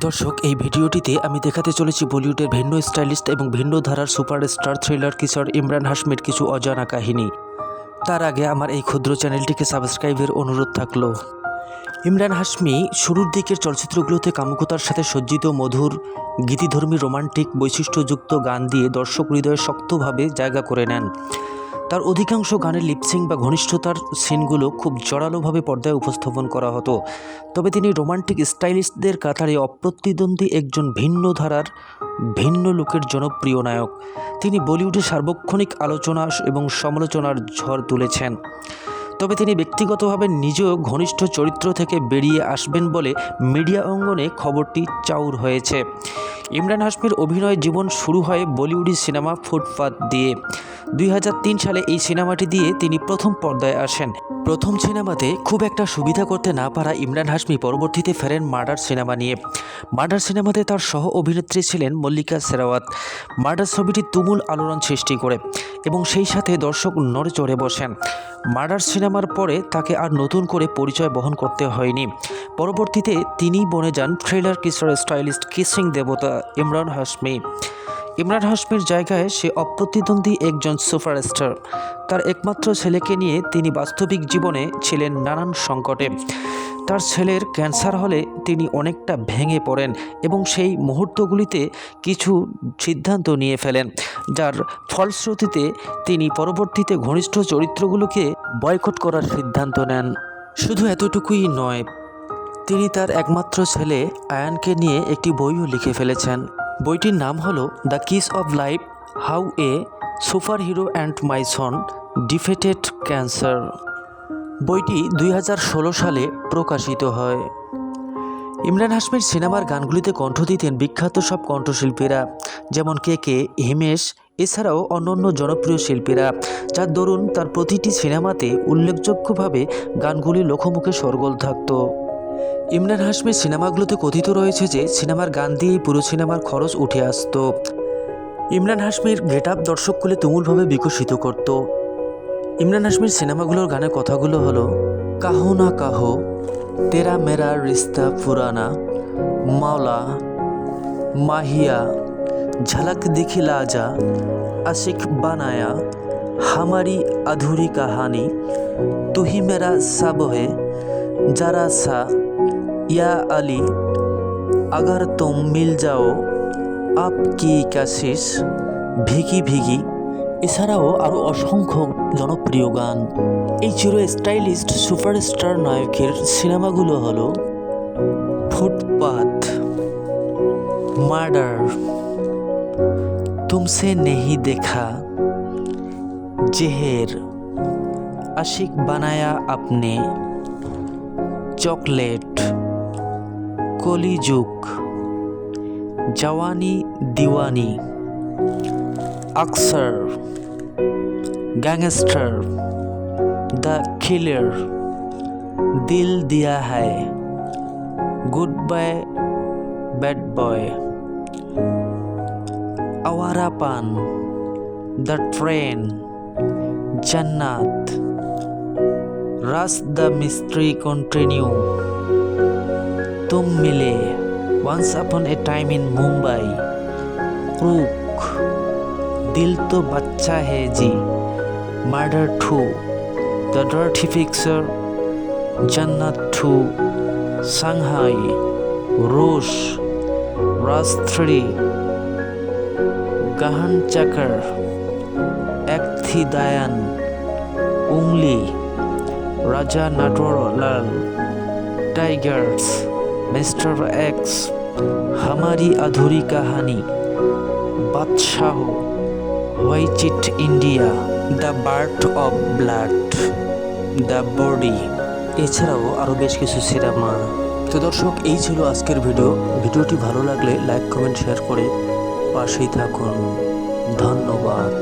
দর্শক, এই ভিডিওটিতে আমি দেখাতে চলেছি বলিউডের ভিন্ন স্টাইলিস্ট এবং ভিন্ন ধারার সুপারস্টার থ্রিলার কিশোর ইমরান হাশমির কিছু অজানা কাহিনী। তার আগে আমার এই ক্ষুদ্র চ্যানেলটিকে সাবস্ক্রাইবের অনুরোধ থাকল। ইমরান হাশমি শুরুর দিকের চলচ্চিত্রগুলোতে কামুকতার সাথে সজ্জিত, মধুর, গীতিধর্মী, রোমান্টিক, বৈশিষ্ট্যযুক্ত গান দিয়ে দর্শক হৃদয়ে শক্তভাবে জায়গা করে নেন। তার অধিকাংশ গানের লিপসিং বা ঘনিষ্ঠতার সিনগুলো খুব জোরালোভাবে পর্দায় উপস্থাপন করা হতো। তবে তিনি রোমান্টিক স্টাইলিস্টদের কাতারে অপ্রতিদ্বন্দ্বী একজন ভিন্ন ধারার, ভিন্ন লোকের জনপ্রিয় নায়ক। তিনি বলিউডে সার্বক্ষণিক আলোচনা এবং সমালোচনার ঝড় তুলেছেন। তবে তিনি ব্যক্তিগতভাবে নিজেও ঘনিষ্ঠ চরিত্র থেকে বেরিয়ে আসবেন বলে মিডিয়া অঙ্গনে খবরটি চাউর হয়েছে। ইমরান হাশমির অভিনয় জীবন শুরু হয় বলিউডি সিনেমা ফুটপাত দিয়ে। দুই হাজার তিন সালে এই সিনেমাটি দিয়ে তিনি প্রথম পর্দায় আসেন। প্রথম সিনেমাতে খুব একটা সুবিধা করতে না পারা ইমরান হাশমি পরবর্তীতে ফেরেন মার্ডার সিনেমা নিয়ে। মার্ডার সিনেমাতে তার সহ অভিনেত্রী ছিলেন মল্লিকা সেরাওয়াত। মার্ডার ছবিটি তুমুল আলোড়ন সৃষ্টি করে এবং সেই সাথে দর্শক নড়ে চড়ে বসেন। মার্ডার সিনেমার পরে তাকে আর নতুন করে পরিচয় বহন করতে হয়নি। পরবর্তীতে তিনিই বনে যান থ্রিলার কিশোর স্টাইলিস্ট কিসিং দেবতা ইমরান হাশমি। ইমরান হাশমির জায়গায় সে অপ্রতিদ্বন্দ্বী একজন সুপারস্টার। তার একমাত্র ছেলেকে নিয়ে তিনি বাস্তবিক জীবনে ছিলেন নানান সংকটে। তার ছেলের ক্যান্সার হলে তিনি অনেকটা ভেঙে পড়েন এবং সেই মুহূর্তগুলিতে কিছু সিদ্ধান্ত নিয়ে ফেলেন। যার ফলশ্রুতিতে তিনি পরবর্তীতে ঘনিষ্ঠ চরিত্রগুলোকে বয়কট করার সিদ্ধান্ত নেন। শুধু এতটুকুই নয়, তিনি তার একমাত্র ছেলে আয়ানকে নিয়ে একটি বইও লিখে ফেলেছেন। বইটির নাম হলো the kiss of life, how a super hero and my son defeated cancer. বইটি দুই হাজার ষোলো সালে প্রকাশিত হয়। ইমরান হাশমির সিনেমার গানগুলিতে কণ্ঠ দিতেন বিখ্যাত সব কণ্ঠশিল্পীরা, যেমন কে কে, হিমেশ, এছাড়াও অন্যান্য জনপ্রিয় শিল্পীরা, যার দরুন তার প্রতিটি সিনেমাতে উল্লেখযোগ্যভাবে গানগুলি লোকমুখে সরগোল থাকত। ইমরান হাশমির সিনেমাগুলোতে কথিত রয়েছে যে, সিনেমার গান দিয়েই পুরো সিনেমার খরচ উঠে আসতো। ইমরান হাশমির গেট আপ দর্শকগুলি তুমুলভাবে বিকশিত করত। ইমরান হাশমির সিনেমাগুলোর গানের কথাগুলো হলো, কাহো না কাহো তেরা মেরা রিস্তা পুরানা মাওলা মাহিয়া ঝলক দিখিলা যা আশিক বানায়া হামারি আধুরি কাহানি তুহি মেরা সব হে যারা সা ইয়া আলী अगर तुम मिल जाओ আপ কি কাশিস ভিগি ভিগি এছাড়াও আরও অসংখ্য জনপ্রিয় গান এই চির স্টাইলিস্ট সুপারস্টার নায়কের সিনেমাগুলো হলো ফুটপাথ মার্ডার, তুমসে নেহি দেখা, জেহের, আশিক বানায়া আপনি, চকলেট, কলিযুগ, জওয়ানি দিওয়ানি, আকসার, gangster the killer Dil Diya Hai. Good boy bad boy Awarapan. The train জান্নাত। রাস the mystery continue Tum Mile. Once upon a time in Mumbai crook Dil To Baccha Hai Ji. Murder two The Dirty Fixer, Jannat 2, Shanghai, Rouge, Raj 3, Gahan Chakar, Ekthi Dayan, Ungli, Raja Natwarlal, Tigers, Mr. X, Hamari Adhuri Kahani, Badshaho, why cheat India the birth of blood the body এছাড়াও আরও বেশ কিছু cinema. তো দর্শক, এই ছিল আজকের video. ভিডিওটি ভালো লাগলে লাইক, কমেন্ট, শেয়ার করে পাশেই থাকুন। ধন্যবাদ।